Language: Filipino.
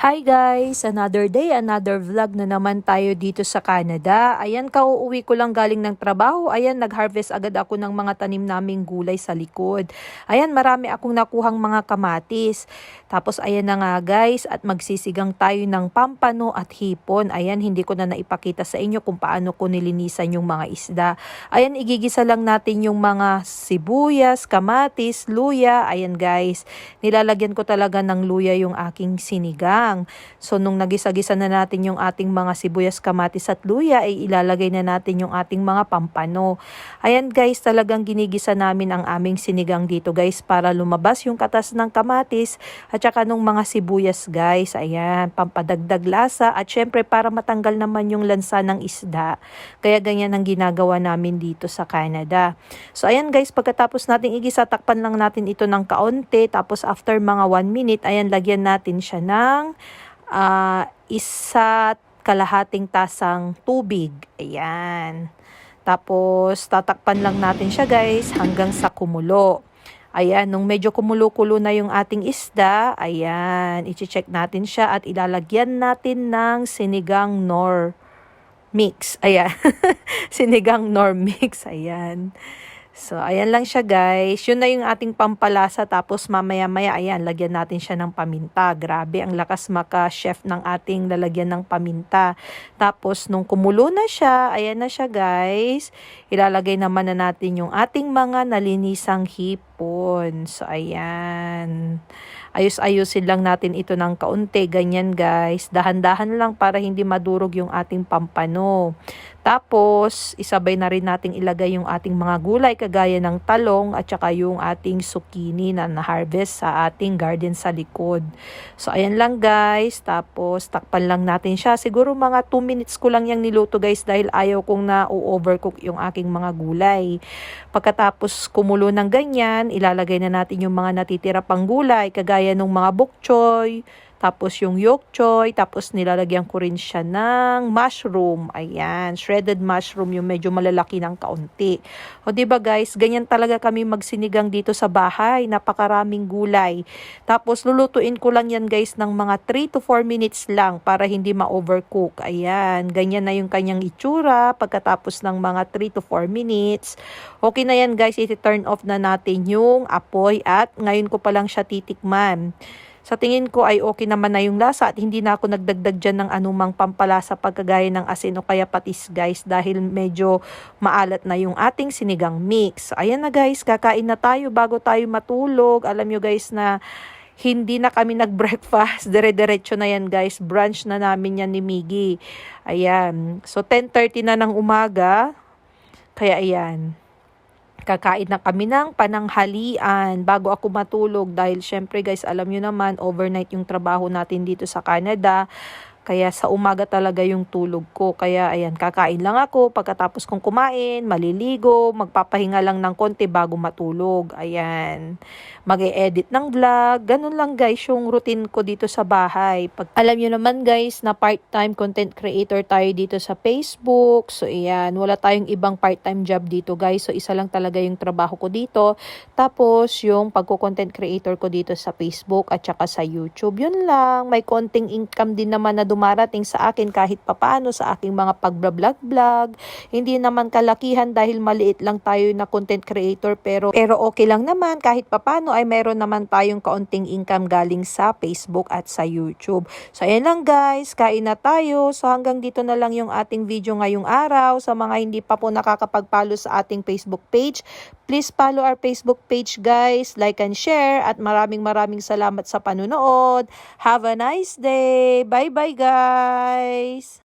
Hi guys! Another day, another vlog na naman tayo dito sa Canada. Ayan, kauuwi ko lang galing ng trabaho. Ayan, nag-harvest agad ako ng mga tanim naming gulay sa likod. Ayan, marami akong nakuhang mga kamatis. Tapos ayan na nga guys, at magsisigang tayo ng pampano at hipon. Ayan, hindi ko na naipakita sa inyo kung paano ko nilinisan yung mga isda. Ayan, igigisa lang natin yung mga sibuyas, kamatis, luya. Ayan guys, nilalagyan ko talaga ng luya yung aking sinigang. So nung nagisa-gisa na natin yung ating mga sibuyas, kamatis at luya, ay ilalagay na natin yung ating mga pampano. Ayan guys, talagang ginigisa namin ang aming sinigang dito guys para lumabas yung katas ng kamatis at saka nung mga sibuyas guys. Ayan, pampadagdag lasa at syempre para matanggal naman yung lansa ng isda. Kaya ganyan ang ginagawa namin dito sa Canada. So ayan guys, pagkatapos nating igisa, takpan lang natin ito ng kaunti. Tapos after mga 1 minute, ayan, lagyan natin siya ng ah, isa kalahating tasang tubig. Ayan. Tapos, tatakpan lang natin siya guys hanggang sa kumulo. Ayan, nung medyo kumulo-kulo na yung ating isda, ayan, iche-check natin siya at ilalagyan natin ng sinigang nor mix. Ayan, sinigang nor mix. Ayan. So, ayan lang siya guys. Yun na yung ating pampalasa. Tapos mamaya-maya, ayan, lagyan natin siya ng paminta. Grabe, ang lakas maka-chef ng ating lalagyan ng paminta. Tapos, nung kumulo na siya, ayan na siya guys. Ilalagay naman na natin yung ating mga nalinisang hipon. So, ayan. Ayos-ayusin lang natin ito ng kaunti. Ganyan guys. Dahan-dahan lang para hindi madurog yung ating pampano. Tapos, isabay na rin nating ilagay yung ating mga gulay kagaya ng talong at saka yung ating zucchini na na-harvest sa ating garden sa likod. So, ayan lang guys. Tapos, takpan lang natin siya. Siguro mga 2 minutes ko lang yung niluto guys dahil ayaw kong na-overcook yung aking mga gulay. Pagkatapos kumulo ng ganyan, ilalagay na natin yung mga natitira pang gulay kagaya ng mga bok choy, tapos yung yolk choy, tapos nilalagyan ko rin siya ng mushroom. Ayan, shredded mushroom yung medyo malalaki ng kaunti. O ba guys, ganyan talaga kami magsinigang dito sa bahay. Napakaraming gulay. Tapos lulutuin ko lang yan guys ng mga 3 to 4 minutes lang para hindi ma-overcook. Ayan, ganyan na yung kanyang itsura pagkatapos ng mga 3 to 4 minutes. Okay na yan guys, iti-turn off na natin yung apoy at ngayon ko pa lang siya titikman. Sa tingin ko ay okay naman na yung lasa at hindi na ako nagdagdag dyan ng anumang pampalasa pagkagaya ng asin o kaya patis guys dahil medyo maalat na yung ating sinigang mix. Ayan na guys, kakain na tayo bago tayo matulog. Alam nyo guys na hindi na kami nag-breakfast. Dire-diretso na yan guys. Brunch na namin yan ni Miggy. Ayan. So 10.30 na ng umaga. Kaya ayan kakain na kami ng pananghalian bago ako matulog. Dahil syempre guys alam nyo naman overnight yung trabaho natin dito sa Canada kaya sa umaga talaga yung tulog ko. Kaya ayan, kakain lang ako. Pagkatapos kong kumain, maliligo, magpapahinga lang ng konti bago matulog. Ayan. mag edit ng vlog. Ganun lang guys yung routine ko dito sa bahay. Pag, alam nyo naman guys na part-time content creator tayo dito sa Facebook. So ayan, wala tayong ibang part-time job dito guys. So isa lang talaga yung trabaho ko dito. Tapos yung pagko-content creator ko dito sa Facebook at saka sa YouTube. Yun lang. May konting income din naman na dumarating sa akin kahit papano sa aking mga pag-vlog-vlog. Hindi naman kalakihan dahil maliit lang tayo na content creator pero pero okay lang naman kahit papano ay meron naman tayong kaunting income galing sa Facebook at sa YouTube. So ayan lang guys, kain na tayo. So hanggang dito na lang yung ating video ngayong araw. Sa mga hindi pa po nakakapag-follow sa ating Facebook page, please follow our Facebook page guys, like and share at maraming maraming salamat sa panunood. Have a nice day. Bye bye guys!